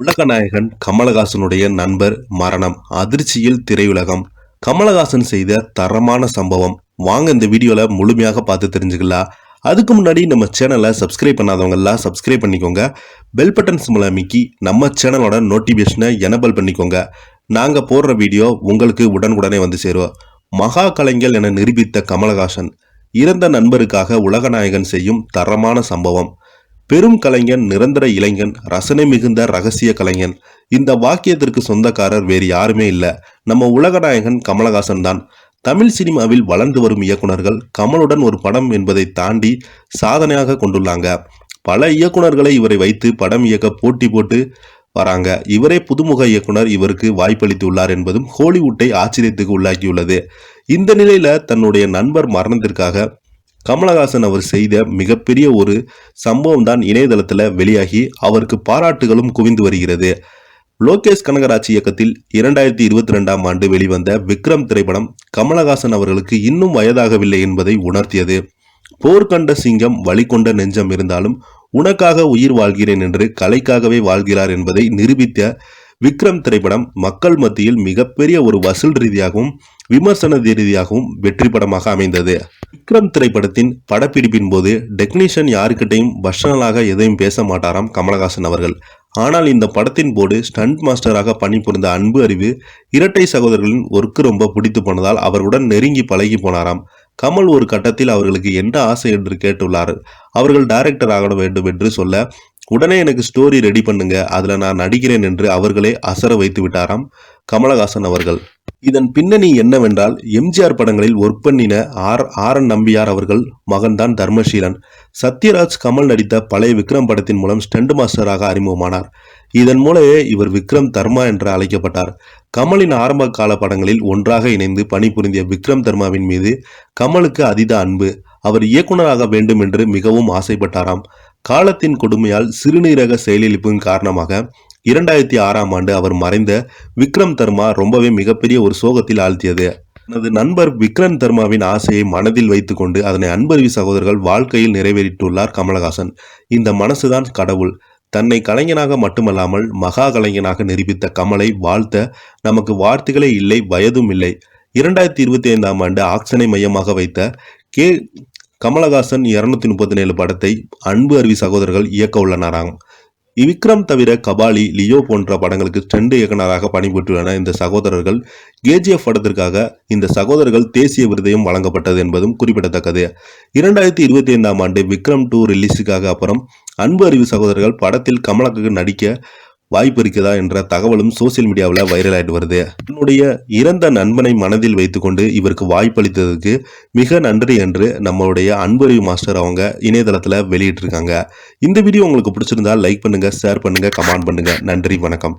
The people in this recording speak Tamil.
உலகநாயகன் கமலஹாசனுடைய நண்பர் மரணம். அதிர்ச்சியில் திரையுலகம். கமலஹாசன் செய்த தரமான சம்பவம். வாங்க இந்த வீடியோவில் முழுமையாக பார்த்து தெரிஞ்சுக்கலாம். அதுக்கு முன்னாடி நம்ம சேனலை சப்ஸ்கிரைப் பண்ணாதவங்கெல்லாம் சப்ஸ்கிரைப் பண்ணிக்கோங்க. பெல் பட்டன் சிம்பிள் அமைக்கி நம்ம சேனலோட நோட்டிஃபிகேஷனை எனபிள் பண்ணிக்கோங்க. நாங்கள் போடுற வீடியோ உங்களுக்கு உடனுக்குடனே வந்து சேரும். மகா கலைஞர் என நிரூபித்த கமலஹாசன் இறந்த நண்பருக்காக உலகநாயகன் செய்யும் தரமான சம்பவம். பெரும் கலைஞன் நிரந்தர இளைஞன் ரசனை மிகுந்த ரகசிய கலைஞன். இந்த வாக்கியத்திற்கு சொந்தக்காரர் வேறு யாருமே இல்லை. நம்ம உலகநாயகன் கமலஹாசன் தான். தமிழ் சினிமாவில் வளர்ந்து வரும் இயக்குனர்கள் கமலுடன் ஒரு படம் என்பதை தாண்டி சாதனையாக கொண்டுள்ளாங்க. பல இயக்குனர்களை இவரை வைத்து படம் இயக்க போட்டி போட்டு வராங்க. இவரே புதுமுக இயக்குனர் இவருக்கு வாய்ப்பளித்துள்ளார் என்பதும் ஹாலிவுட்டை ஆச்சரியத்துக்கு உள்ளாக்கியுள்ளது. இந்த நிலையில தன்னுடைய நண்பர் மரணத்திற்காக கமலஹாசன் அவர் செய்த மிகப்பெரிய ஒரு சம்பவம் தான் இணையதளத்தில் வெளியாகி அவருக்கு பாராட்டுகளும் குவிந்து வருகிறது. லோகேஷ் கனகராஜ் இயக்கத்தில் இரண்டாயிரத்தி இருபத்தி ரெண்டாம் ஆண்டு வெளிவந்த விக்ரம் திரைப்படம் கமலஹாசன் அவர்களுக்கு இன்னும் வயதாகவில்லை என்பதை உணர்த்தியது. போர்க்கண்ட சிங்கம் வழிகொண்ட நெஞ்சம் இருந்தாலும் உனக்காக உயிர் வாழ்கிறேன் என்று கலைக்காகவே வாழ்கிறார் என்பதை நிரூபித்த விக்ரம் திரைப்படம் மக்கள் மத்தியில் மிகப்பெரிய ஒரு வசூல் ரீதியாகவும் விமர்சன ரீதியாகவும் வெற்றி படமாக அமைந்தது. விக்ரம் திரைப்படத்தின் படப்பிடிப்பின் போது டெக்னீஷியன் யாருக்கிட்டையும் பர்சனலாக எதையும் பேச மாட்டாராம் கமலஹாசன் அவர்கள். ஆனால் இந்த படத்தின் போது ஸ்டண்ட் மாஸ்டராக பணிபுரிந்த அன்பு அறிவு இரட்டை சகோதரர்களின் ஒர்க்கு ரொம்ப பிடித்து போனதால் அவர்களுடன் நெருங்கி பழகி போனாராம். கமல் ஒரு கட்டத்தில் அவர்களுக்கு என்ன ஆசை என்று கேட்டுள்ளார். அவர்கள் டைரக்டர் ஆக வேண்டும் என்று சொல்ல உடனே எனக்கு ஸ்டோரி ரெடி பண்ணுங்க. அதில் நான் நடிக்கிறேன் என்று அவர்களே அசர வைத்து விட்டாராம் கமலஹாசன் அவர்கள். இதன் பின்னணி என்னவென்றால் எம்ஜிஆர் படங்களில் ஒர்க் பண்ணின ஆர் ஆர் என் நம்பியார் அவர்கள் மகன்தான் தர்மசீலன். சத்யராஜ் கமல் நடித்த பழைய விக்ரம் படத்தின் மூலம் ஸ்டண்ட் மாஸ்டராக அறிமுகமானார். இதன் மூலமே இவர் விக்ரம் தர்மா என்று அழைக்கப்பட்டார். கமலின் ஆரம்ப கால படங்களில் ஒன்றாக இணைந்து பணிபுரிந்திய விக்ரம் தர்மாவின் மீது கமலுக்கு அதீத அன்பு அவர் இயக்குனராக வேண்டும் என்று மிகவும் ஆசைப்பட்டாராம். காலத்தின் கொடுமையால் சிறுநீரக செயலிழப்பின் காரணமாக இரண்டாயிரத்தி ஆறாம் ஆண்டு அவர் மறைந்த விக்ரம் தர்மா ரொம்பவே மிகப்பெரிய ஒரு சோகத்தில் ஆழ்த்தியது. தனது நண்பர் விக்ரம் தர்மாவின் ஆசையை மனதில் வைத்துக்கொண்டு அதனை அன்பருவி சகோதரர்கள் வாழ்க்கையில் நிறைவேறிட்டுள்ளார் கமலஹாசன். இந்த மனசுதான் கடவுள். தன்னை கலைஞனாக மட்டுமல்லாமல் மகா கலைஞனாக நிரூபித்த கமலை வாழ்த்த நமக்கு வார்த்தைகளே இல்லை வயதும் இல்லை. இரண்டாயிரத்தி இருபத்தி ஐந்தாம் ஆண்டு ஆக்சனை மையமாக வைத்த கே. கமலஹாசன் இரநூத்தி முப்பத்தி ஏழு படத்தை அன்பு அருவி சகோதரர்கள் இயக்க உள்ளனராம். விக்ரம் தவிர கபாலி லியோ போன்ற படங்களுக்கு ஸ்டண்ட் இயக்குனராக பணிபுரிந்துள்ளன இந்த சகோதரர்கள். கேஜிஎஃப் படத்திற்காக இந்த சகோதரர்கள் தேசிய விருதையும் வழங்கப்பட்டது என்பதும் குறிப்பிடத்தக்கது. இரண்டாயிரத்தி இருபத்தி ஐந்தாம் ஆண்டு விக்ரம் டூ ரிலீஸுக்காக அப்புறம் அன்பு அறிவு சகோதரர்கள் படத்தில் கமலுக்கு நடிக்க வாய்ப்பு இருக்குதா என்ற தகவலும் சோசியல் மீடியாவில் வைரல் ஆகிட்டு வருது. என்னுடைய இறந்த நண்பனை மனதில் வைத்துக்கொண்டு இவருக்கு வாய்ப்பளித்ததுக்கு மிக நன்றி என்று நம்மளுடைய அன்பறிவு மாஸ்டர் அவங்க இணையதளத்தில் வெளியிட்டிருக்காங்க. இந்த வீடியோ உங்களுக்கு பிடிச்சிருந்தா லைக் பண்ணுங்கள் ஷேர் பண்ணுங்கள் கமெண்ட் பண்ணுங்கள் நன்றி வணக்கம்.